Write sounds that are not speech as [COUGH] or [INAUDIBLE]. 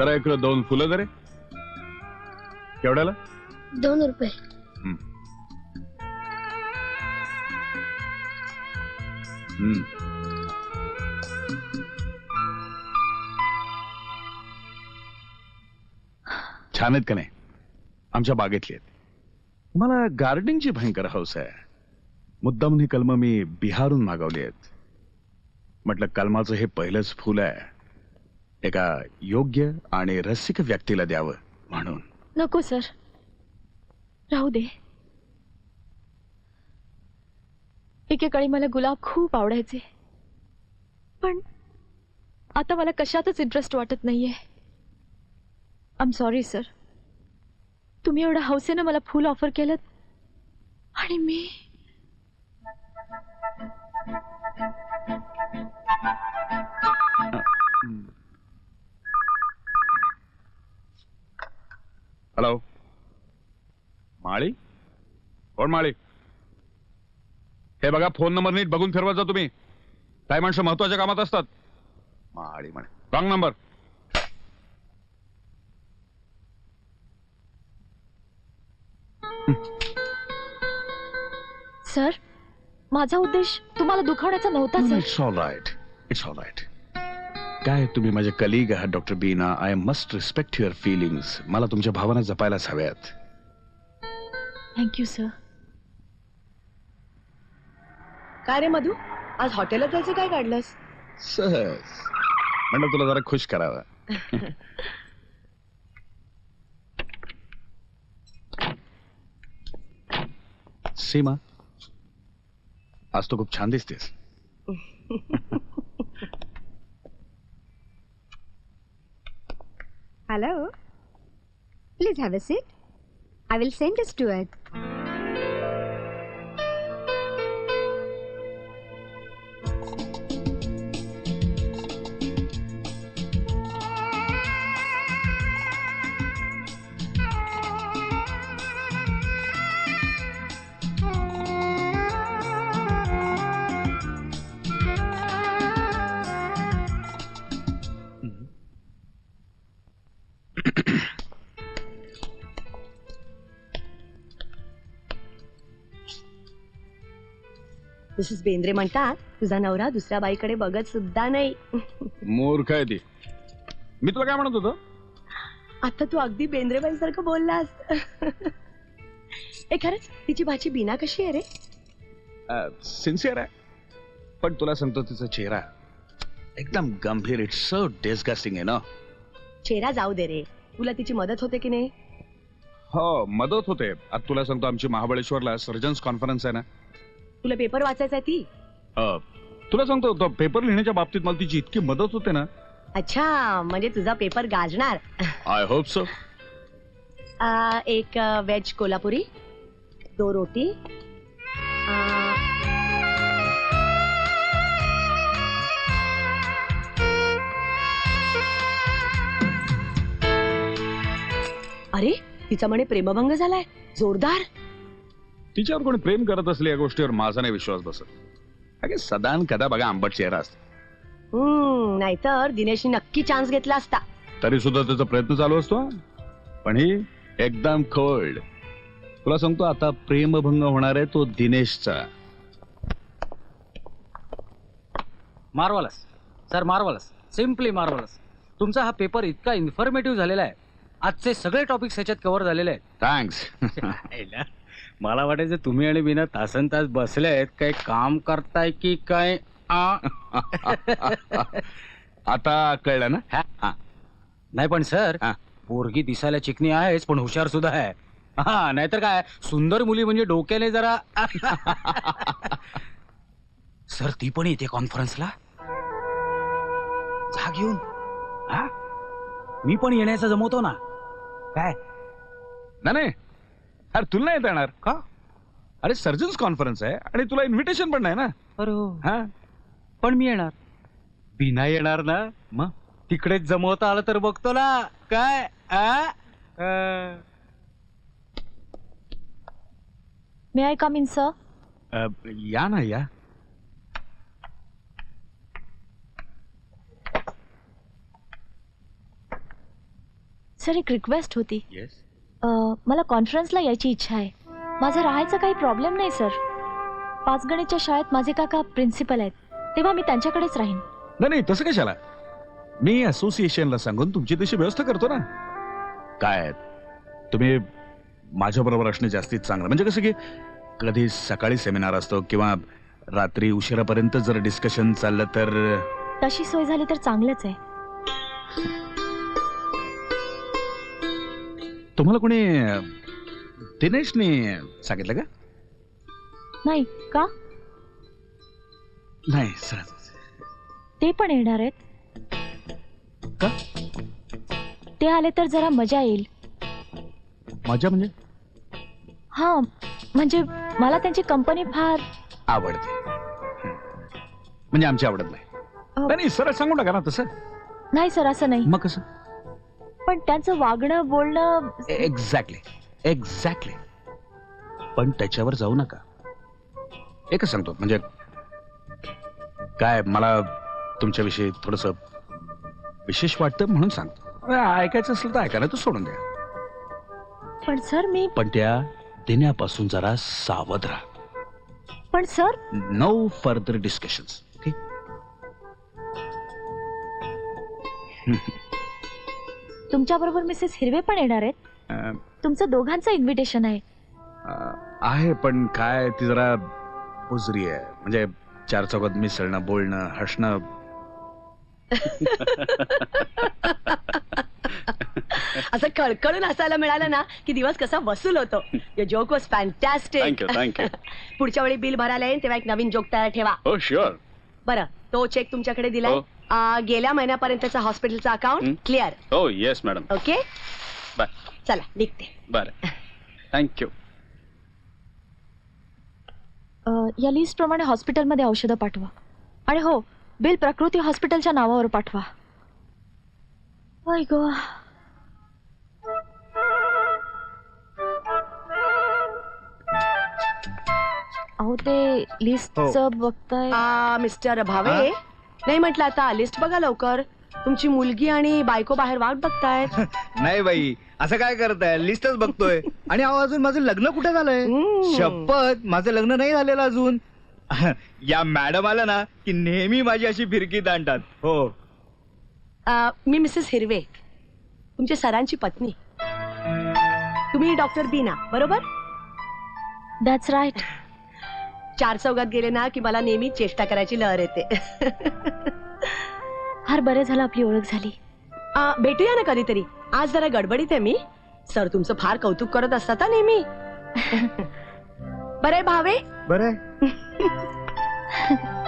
जरा एक दोन फुलं जरे. केवढ्याला? दोन रुपये. छान आहेत का नाही? आमच्या बागेतली आहेत. मला गार्डनिंगची भयंकर हौस आहे. मुद्दाम ही कलमं मी बिहारून मागवली आहेत. म्हटलं कलमाचं हे पहिलंच फुल आहे. एका योग्य आणि रसिक व्यक्तीला द्यावं म्हणून. नको सर. राहू दे. एकेकाळी मला गुलाब खूप आवडायचे. पण आता मला कशातच इंटरेस्ट वाटत नाहीये. आय एम सॉरी सर तुम्ही एवढं हौसेनं मला फुल ऑफर केलं आणि मी हॅलो माळी? कोण माळी? हे बघा फोन नंबर नीट बघून फिरवत जा तुम्ही. काही माणसं महत्त्वाच्या कामात असतात. माळी म्हणे. रॉंग नंबर सर माझा उद्देश तुम्हाला दुखावण्याचा नव्हता sir it's all right it's all right काय तुम्ही माझे कलिग आहात doctor Beena I must respect your feelings मला तुमच्या भावना जपायलाच हव्यात. थँक्यू सर काय रे मधू? आज हॉटेलात जायचं काय काढलंस? सहज. म्हणलं तुला जरा खुश करावं. [LAUGHS] सीमा आज तू खूप छान दिसतेस. [LAUGHS] Hello. Please have a seat. I will send a steward. Mrs Bendre म्हणतात तुझा नवरा दुसऱ्या बाईकडे बघत सुद्धा नाही. मूर्ख आहे ती. मी तुला काय म्हणत होतो? आता तू अगदी बेंद्रेबाई सारखं बोललास. ए खरंच तिची भाची बीना कशी आहे रे? सिन्सिअर आहे. पण तुला सांगतो तिचा चेहरा एकदम गंभीर इट्स सो डिस्गस्टिंग आहे ना. चेहरा जाऊ दे रे. तुला तिची मदत होते की नाही? हो मदत होते. आता तुला सांगतो आमची महाबळेश्वरला सर्जन्स कॉन्फरन्स आहे ना. तुला पेपर वाचायचा आहे ती? अ, तुला सांगतो तो पेपर लिहिण्याच्या बाबतीत मला तिची इतकी मदत होते ना. अच्छा म्हणजे तुझा पेपर गाजणार. आय होप सो आ, एक वेज कोल्हापुरी दो रोटी आ, अरे तिचा म्हणे प्रेमभंग झालाय. जोरदार. तिच्यावर कोणी प्रेम करत असले या गोष्टीवर माझा नाही विश्वास बसत. अगे सदान कदा बघा आंबट चेहरा असतो. हम्म नाहीतर दिनेशनी नक्की चान्स घेतला असता. तरी सुद्धा त्याचा प्रयत्न चालू असतो हा. पण ही एकदम कोल्ड तुला सांगतो आता प्रेमभंग होणार आहे तो दिनेशचा. Marvellous. Sir marvellous. Simply marvellous. तुमचा हा पेपर इतका इन्फॉर्मेटिव्ह झालेला आहे. आजचे सगळे टॉपिक्स ह्याच्यात कव्हर झालेले थँक्स आहेत [LAUGHS] मला वाटायचं तुम्ही आणि बिना तासन तास बसले आहेत काही काम करताय की काय? आ? [LAUGHS] आता कळलं ना? हा, हा. नाही पण सर हा. पोरगी दिसायला चिकनी आहेच पण हुशार सुद्धा आहे. हा नाहीतर काय? सुंदर मुली म्हणजे डोक्याने जरा [LAUGHS] सर ती पण येते कॉन्फरन्सला? जा घेऊन. हा? मी पण येण्याचं जमवतो ना. काय? नाही नाही. अरे तुला नाही येता येणार. का? अरे सर्जन्स कॉन्फरन्स आहे आणि तुला इन्व्हिटेशन पण नाही ना? अरे हो. हा? पण मी येणार. बिना येणार ना? मग? तिकडेच जमवता आलं तर बघतो ना. काय? आ? May I come in sir अ, या ना या. सर एक रिक्वेस्ट होती. येस अं, मला कॉन्फरन्सला यायची इच्छा आहे. माझा राहायचा काही प्रॉब्लेम नाही सर पाचगणीच्या शाळेत माझे काका प्रिन्सिपल आहेत. तेव्हा मी त्यांच्याकडेच राहीन. नाही नाही तसं कशाला? मी असोसिएशनला सांगून तुमची तशी व्यवस्था करतो ना. काय तुम्ही माझ्या बरोबर असणं जास्तीत चांगलं. म्हणजे कसं की कधी सकाळी सेमिनार असतो किंवा रात्री उशिरापर्यंत जर डिस्कशन चाललं तर तशी सोय झाली तर चांगलंच आहे. तुम्हाला कोणी दिनेशने सांगितलं का? नाही का? नाही सर. ते पण येणार आहेत. का? ते आले तर जरा मजा येईल. मजा म्हणजे? हा म्हणजे मला त्यांची कंपनी फार आवडते. हं. म्हणजे आमची आवडत नाही. अहो. नाही, नाही सरळ सांगू नका ना तसं. नाही सर असं नाही. मग कसं? पण त्यांचं वागणं बोलणं एक्झॅक्टली एक्झॅक्टली पण त्याच्यावर जाऊ नका. एकच सांगतो म्हणजे काय मला तुमच्याविषयी थोडस विशेष वाटतं म्हणून सांगतो. ऐकायचं असलं तर ऐका ना तू सोडून द्या. पण सर मी पण त्या देण्यापासून जरा सावध राहा. पण sir? No further discussions okay तुमच्या बरोबर मिसेस हिरवे पण येणार आहेत. तुमचं दोघांचं इन्व्हिटेशन आहे. आहे पण काय ती जरा बुजरी आहे. म्हणजे चार चौकात मिसळणं बोलणं हसणं. [LAUGHS] असं कळकळून असायला मिळालं ना की दिवस कसा वसूल होतो. Yo joke was fantastic thank you thank you पुढच्या वेळी बिल भरायला येईल तेव्हा एक नवीन जोक तयार ठेवा. हो शुअर बरं तो चेक तुमच्याकडे दिलाय. हो. आ, गेल्या महिन्यापर्यंतचा हॉस्पिटलचा अकाउंट हं. क्लिअर हो येस मॅडम ओके बाय चला निघते. बरं. थँक्यू अं, या लिस्ट प्रमाणे हॉस्पिटलमध्ये औषधं पाठवा. आणि हो बिल प्रकृती हॉस्पिटलच्या नावावर पाठवा. गो अहो ते लिस्टचं बघताय. आ, मिस्टर भावे नाही म्हटलं आता लिस्ट बघा लवकर. तुमची मुलगी आणि बायको बाहेर वाट बघतायत. [LAUGHS] नाही बाई असं काय करताय? लिस्टच बघतोय. आणि अहो अजून माझं लग्न कुठे झालंय? हम्म. शपथ माझं लग्न नाही झालेलं अजून. [LAUGHS] या मॅडम आल्या ना की नेहमी माझी अशी फिरकी ताणतात हो. आ, मी मिसेस हिरवे. तुमच्या सरांची पत्नी. तुम्ही डॉक्टर बीना बरोबर? दॅट्स राईट चार चौघात गेले ना की मला नेहमी चेष्टा करायची लहर येते. फार बरे झालं आपली ओळख झाली. आ, भेटूया ना कधीतरी? आज जरा गडबडीत आहे मी. सर तुमचं फार कौतुक करत असतात हा नेहमी. [LAUGHS] बरे भावे? बरं [LAUGHS]